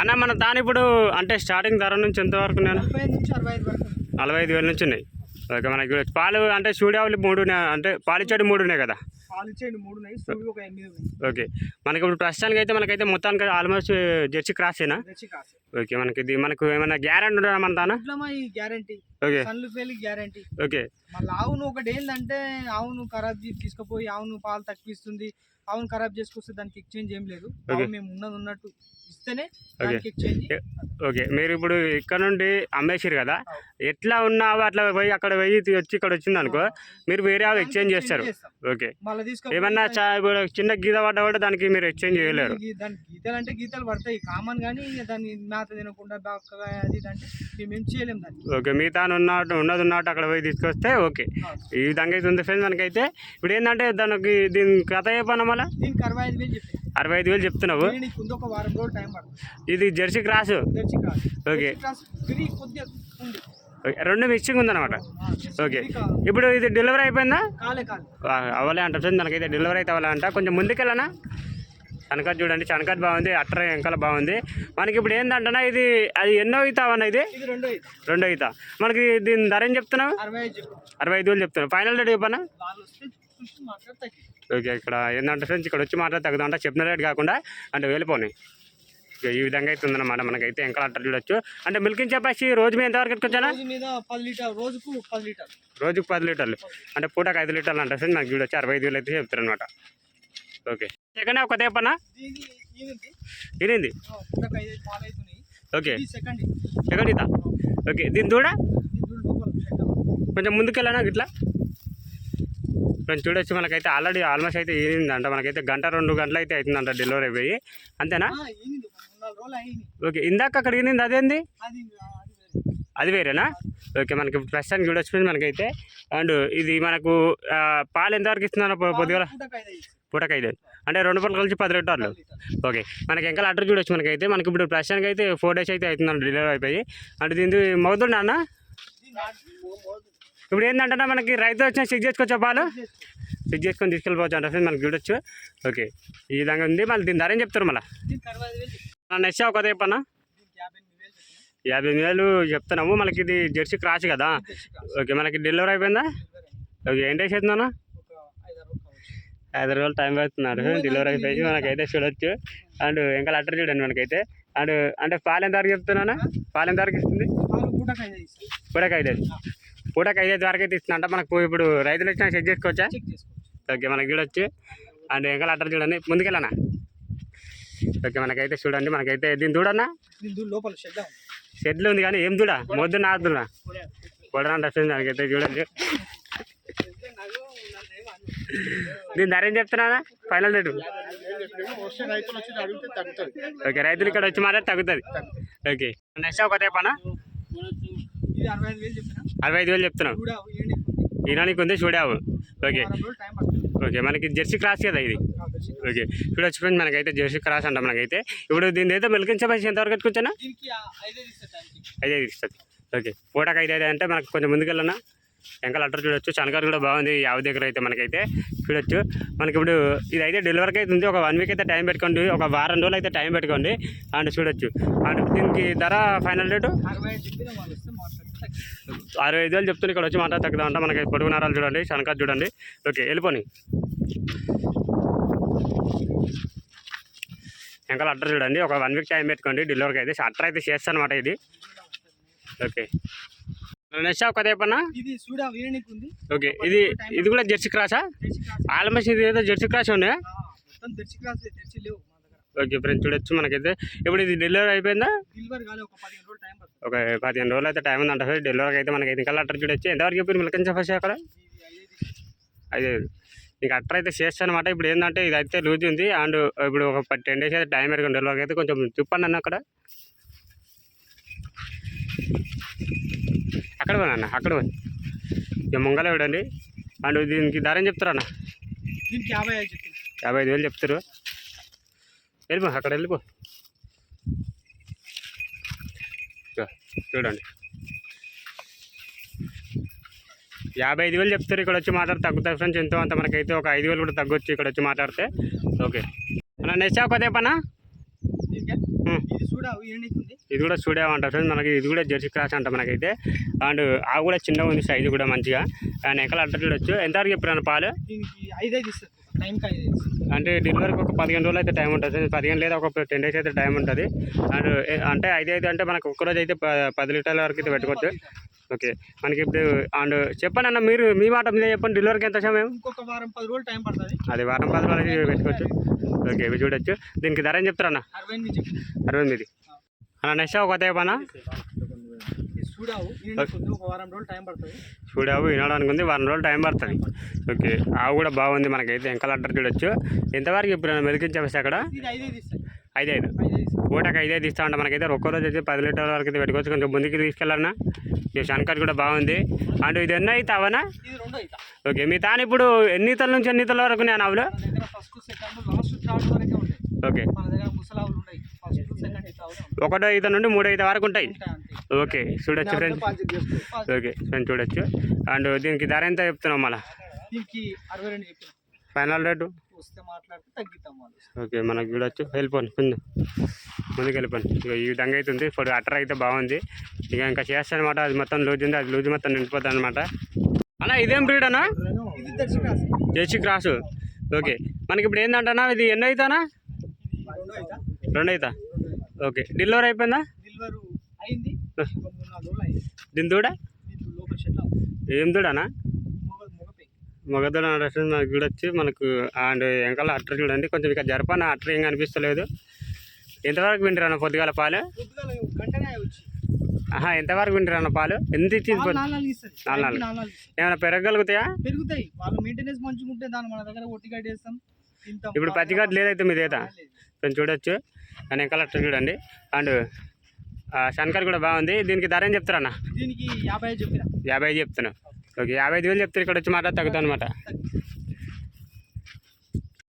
అన్న మన దాని ఇప్పుడు అంటే స్టార్టింగ్ ధర నుంచి ఎంత వరకు నేను? నలభై ఐదు వేల నుంచి ఉన్నాయి. ఓకే మనకి పాలు అంటే సూడావులు మూడు అంటే పాలిచ్చేటి మూడు ఉన్నాయి కదా? ఓకే మనకి ఇప్పుడు ప్రస్తుతానికి అయితే మనకైతే మొత్తానికి ఆల్మోస్ట్ జెర్సీ క్రాసేనా ఓకే మనకి ఇది మనకు ఏమైనా గ్యారెంటీ ఉంటుందా మన దానా? Guarantee okay. Guarantee okay. మళ్ళీ ఆవును ఒకటి ఏంటంటే ఆవును ఖరాబ్ చేసి తీసుకుపోయి ఆవును పాలు తక్కువిస్తుంది ఆవును ఖరాబ్ చేసుకొస్తే దానికి ఎక్స్చేంజ్ ఏం లేదు. మేము ఉన్నది ఉన్నట్టు. ఇస్తేనే ఓకే. మీరు ఇప్పుడు ఇక్కడ నుండి అమ్మేసారు కదా ఎట్లా ఉన్నావో అట్లా పోయి అక్కడ పోయి వచ్చి ఇక్కడ వచ్చింది అనుకో మీరు వేరే ఎక్స్చేంజ్ చేస్తారు. ఓకే. ఏమన్నా చిన్న గీత పడ్డా కూడా దానికి మీరు ఎక్స్చేంజ్ చేయలేరు. గీతలు అంటే గీతలు పడతాయి. కామన్ కానీ దాన్ని మేత తినకుండా బాగా అది అంటే మేము చేయలేము దాన్ని. ఓకే. మిగతా ఉన్నట్టు ఉన్నది ఉన్నట్టు అక్కడ పోయి తీసుకొస్తే ఓకే. ఈ విధంగా అయితే ఉంది ఫ్రెండ్స్ మనకైతే ఇప్పుడు ఏంటంటే దానికి దీని కథ చెప్పాను మళ్ళీ? దీనికి అరవై ఐదు వేలు అరవై ఐదు వేలు చెప్తున్నావు? ఇది జెర్సీ క్రాస్? ఓకే. రెండు మిక్సింగ్ ఉందన్నమాట. ఓకే. ఇప్పుడు ఇది డెలివరీ అయిపోయిందా? అవ్వలే అంట. మనకైతే డెలివరీ అయితే అవ్వాలంట కొంచెం ముందుకెళ్ళనా? చనకట్ చూడండి. చనకట్ బాగుంది. అట్ర వెంకల బాగుంది. మనకి ఇప్పుడు ఏంటంటనా ఇది అది ఎన్నో అవుతా అన్న ఇది? రెండో అవుతా మనకి దీని ధర ఏం చెప్తున్నావు? అరవై ఐదు చెప్పు. అరవై ఐదు వేలు చెప్తున్నావు. ఫైనల్ రేట్ చెప్పనా? ఓకే ఇక్కడ ఏంటంటే ఫ్రెండ్స్ ఇక్కడ వచ్చి మాట్లాడి తగ్గుతా చెప్పిన రేట్ కాకుండా అంటే వెళ్ళిపోయినాయి ఇక ఈ విధంగా అయితే ఉందన్నమాట. మనకైతే ఇంకా అట్ట చూడొచ్చు. అంటే మిల్కింగ్ కెపాసిటీ రోజు మీద ఎంతవరకు లీటర్ రోజుకు పది లీటర్. రోజుకు పది లీటర్లు. అంటే పూటకు ఐదు లీటర్లు అంటే ఫ్రెండ్స్ నాకు చూడొచ్చు. అరవై ఐదు వేలు అయితే చెప్తారు అనమాట ఓకే. సెకండ్ ఒక పాలు అవుతున్నాయి ఓకే. Second ఇతా okay. దీని దూడ? చూడు. కొంచెం ముందుకెళ్ళానా ఇట్లా కొంచెం చూడొచ్చు మనకైతే ఆల్రెడీ ఆల్మోస్ట్ అయితే ఈనిందంట మనకైతే గంట రెండు గంటలు అయితే అవుతుందంట డెలివరీ అయిపోయి అంతేనా? ఓకే ఇందాక అక్కడ ఈనింది అదేంది? అది వేరేనా? ఓకే మనకి ప్రస్తుతానికి చూడొచ్చు మనకైతే. అండ్ ఇది మనకు పాలు ఎంతవరకు ఇస్తున్నారు పొద్దుగల. పూటకు ఐదు అంటే రెండు పళ్ళు కలిసి పది లీటర్లు. ఓకే మనకి ఇంకా అడ్రస్ చూడొచ్చు మనకైతే. మనకి ఇప్పుడు ప్రస్తుతానికి అయితే ఫోర్ డేస్ అయితే అవుతుందండి డెలివరీ అయిపోయి. అంటే దీని మౌతుండ అన్న. ఇప్పుడు ఏంటంటే మనకి రైతు వచ్చిన చెక్ చేసుకోవచ్చా పాలు చెక్ చేసుకొని. తీసుకెళ్ళిపోవచ్చు అంటే. మనకి చూడొచ్చు. ఓకే ఈ విధంగా ఉంది. మళ్ళీ దీని ధర ఏం చెప్తారు మళ్ళీ. నెక్స్ట్ ఒక చెప్పన్నా యాభై ఎనిమిది వేలు చెప్తున్నాము. మనకి ఇది జెర్సీ క్రాస్ కదా. ఓకే మనకి డెలివరీ అయిపోయిందా. ఓకే ఏం డేస్ అవుతుందన్నా ఒక ఐదు రోజులు టైం అవుతున్నాడు డెలివరీ అయిపోయి మనకైతే చూడొచ్చు. అండ్ ఇంకా లెటర్ చూడండి మనకైతే. అండ్ అంటే పాలు ఎంత వరకు చెప్తున్నానా పాలు ఎంత వరకు ఇస్తుంది? ఇస్తాయి. పూటకు ఐదు పూటకు ఐదు వరకు అయితే ఇస్తుందంట మనకు ఇప్పుడు రైతులు వచ్చినా చెక్ చేసుకోవచ్చా? ఓకే మనకి చూడొచ్చు. అండ్ ఇంకా లెటర్ చూడండి. ముందుకెళ్ళనా? ఓకే మనకైతే చూడండి. మనకైతే దీని చూడన్నా? లోపల షెడ్ ఉంది. షెడ్లు ఉంది కానీ ఏం చూడ? మొద్దు నాదునా కొడే. కొడరండి వస్తుంది దానికైతే చూడండి. దీని ధర ఏం చెప్తున్నానా? Final rate? ఓకే రైతులు ఇక్కడ వచ్చి మాట్లాడి తగ్గుతుంది. ఓకే. నెక్స్ట్ ఒక రేపనా ఇది అరవై ఐదు వేలు ఏంటి ఈనానికి ఉంది. చూడావు. ఓకే. ఓకే మనకి జెర్సీ క్రాస్ కదా ఇది. ఓకే. చూడొచ్చు ఫ్రెండ్స్ మనకైతే జెర్సీ క్రాస్ అంట మనకైతే. ఇప్పుడు దీని అయితే మిల్కింగ్ కెపాసిటీ ఎంతవరకు ఆ ఐదే ఐదు ఇస్తుంది ఓకే. పూటకు ఐదు ఐదు అంటే మనకు కొంచెం ముందుకెళ్ళనా? వెంకల అట్టర్ చూడొచ్చు. చనకారు కూడా బాగుంది యావ దగ్గర అయితే మనకైతే. చూడొచ్చు. మనకి ఇప్పుడు ఇది అయితే డెలివరీకి అయితే ఉంది. ఒక వన్ వీక్ అయితే టైం పెట్టుకోండి. ఒక వారం రోజులు అయితే టైం పెట్టుకోండి. అండ్ చూడొచ్చు. అండ్ దీనికి ధర ఫైనల్ రేటు? అరవై ఐదు వేలు చెప్తున్నా ఇక్కడ వచ్చి మాట తగ్గుదామంట. మనకి పొడుగు నరాలు చూడండి శనకాలు చూడండి. ఓకే వెళ్ళిపోని. ఇంకా అడ్రస్ చూడండి. ఒక వన్ వీక్ టైం పెట్టుకోండి. డెలివరీకి అయితే అట్టర్ అయితే చేస్తాను అనమాట ఇది. ఓకే. నెక్స్ట్ ఒక పన్నా ఇది సూడా వేయడానికి ఉంది. ఓకే ఇది ఇది కూడా జెర్సీ క్రాసా? ఆల్మోస్ట్ ఇది ఏదో జెర్సీ క్రాస్ ఉన్నాయా ఓకే ఫ్రెండ్స్ చూడొచ్చు మనకైతే. ఇప్పుడు ఇది డెలివరీ అయిపోయిందా? డెలివరీ ఒక పదిహేను రోజులు అయితే టైం ఉందంట సార్ డెలివరీకి అయితే మనకి ఇంకా అట్టర్ చూడొచ్చు. ఎంతవరకు చెప్పారు మిల్కన్ ఫస్ట్ అక్కడ? అదే నీకు అట్టర్ అయితే చేస్తాను అనమాట ఇప్పుడు ఏంటంటే ఇది అయితే లూజ్ ఉంది. అండ్ ఇప్పుడు ఒక టెన్ డేస్ అయితే టైం పెట్టుకుని డెలివరీకి అయితే కొంచెం చెప్పండి అన్న అక్కడ. అక్కడ పోయి అన్న అక్కడ పోయి ఇక ముంగల చూడండి. అండ్ దీనికి ధర ఏం చెప్తారు అన్న? యాభై ఐదు వేలు చెప్తారు. వెళ్ళిపో అక్కడ వెళ్ళిపో. చూడండి. యాభై ఐదు వేలు చెప్తారు ఇక్కడ వచ్చి మాట్లాడితే తగ్గుతుంది ఫ్రెండ్స్ ఎంతో అంత మనకైతే ఒక ఐదు వేలు కూడా తగ్గొచ్చు ఇక్కడ వచ్చి మాట్లాడితే. ఓకే. అన్న నెక్స్ట్ ఒక పనా. ఇది చూడావు ఏంటి ఇది కూడా స్టూడియో అంట ఫ్రెండ్స్ మనకి ఇది కూడా జెర్సీ క్రాస్ అంట మనకైతే. అండ్ ఆ కూడా చిన్నగా ఉంది సైజు కూడా మంచిగా. అండ్ ఎక్కడ అడ్డ చూడొచ్చు. ఎంతవరకు చెప్పాను పాలు? టైంకి ఐదైదు ఇస్తుంది అంటే డెలివరీకి ఒక పదిహేను రోజులు అయితే టైం ఉంటుంది. పదిహేను లేదా ఒక టెన్ డేస్ అయితే టైం ఉంటుంది. అండ్ అంటే ఐదు ఐదు అంటే మనకు ఒక్కరోజు అయితే పది లీటర్ల వరకు అయితే పెట్టుకోవచ్చు. ఓకే. మనకి ఇప్పుడు అండ్ చెప్పండి అన్న మీరు మీ మాట మీద చెప్పండి. డెలివరీకి ఎంత సమయం? ఇంకొక వారం పది రోజులు టైం పడుతుంది. అది వారం పది రోజులు అయితే పెట్టుకోవచ్చు. ఓకే ఇవి చూడొచ్చు. దీనికి ధర ఏం చెప్తారన్న? అరవై ఎనిమిది అరవై ఎనిమిది. అన్న నెక్స్ట్ ఒక చెప్పనా? చూడావు ఏంటి ఒక వారం రోజులు టైం పడుతుంది. చూడావు వినడానికి ఉంది వారం రోజులు టైం పడుతుంది. ఓకే ఆవు కూడా బాగుంది మనకైతే ఎంకల్ అడ్డర్ చూడొచ్చు. ఎంతవరకు ఇప్పుడు మెలికించి చెప్పేసి అక్కడ? ఐదు ఐదు పూటకి ఐదైదు ఇస్తా ఉంటాం మనకైతే. ఒక్క రోజు అయితే పది లీటర్ల వరకు అయితే పెట్టుకోవచ్చు. కొంచెం ముందుకు తీసుకెళ్ళాలన్నా. ఈ శంకర్ కూడా బాగుంది. అండ్ ఇది ఎన్నో అయితే అవనా ఓకే మీ తాను ఇప్పుడు ఎన్ని ఈతల నుంచి ఎన్ని ఈతల వరకు నేను ఆవులు? ఓకే ఒకటో ఈత నుండి మూడో ఈత వరకు ఉంటాయి. ఓకే చూడొచ్చు ఫ్రెండ్స్ ఓకే ఫ్రెండ్స్ చూడొచ్చు. అండ్ దీనికి ధర ఎంత చెప్తున్నాం మళ్ళీ? Final rate? ఓకే మనకు చూడొచ్చు. వెళ్ళిపోండి ముందు. ముందుకు వెళ్ళిపోండి. ఇక ఈ విధంగా అయితే ఉంది ఇప్పుడు అటర్ అయితే బాగుంది. ఇక ఇంకా చేస్తానమాట. అది మొత్తం లూజ్ ఉంది. అది లూజ్ మొత్తం నిండిపోతుంది అనమాట అన్న ఇదేం బ్రీడ్ అన్న. Jersey cross. ఓకే. మనకి ఇప్పుడు ఏంటంటనా ఇది ఎన్నో అవుతానా? రెండు అవుతా ఓకే. డెలివరీ అయిపోయిందా? దీని దూడ? ఏం దూడనా? మగదూడ రెస్టారెంట్ మనకు చూడొచ్చు. మనకు అండ్ వెనకాల అట్టర్ చూడండి. కొంచెం ఇక జరపన అట్టర్ ఏం కనిపిస్తలేదు. ఎంతవరకు వింటారన్న పొద్దుగాల పాలు? ఆహా ఎంతవరకు వింటారన్న పాలు? ఎంత ఇచ్చింది నాలుగు నాలుగు. ఏమైనా పెరగలుగుతాయా పెరుగుతాయి. వాళ్ళు మెయింటెనెన్స్ మంచిగా ఉంటే మన దగ్గర వేస్తాం ఇప్పుడు పచ్చిగడ్డ లేదైతే మీ దేత లేదు. కొంచెం చూడొచ్చు. అండ్ వెనకాల అట్టర్ చూడండి. అండ్ శంకర్ కూడా బాగుంది. దీనికి ధర ఏం చెప్తారన్న? దీనికి యాభై యాభై ఐదు చెప్తున్నాను ఓకే యాభై ఐదు వేలు చెప్తారు. ఇక్కడ వచ్చి మాట తగ్గుతా అనమాట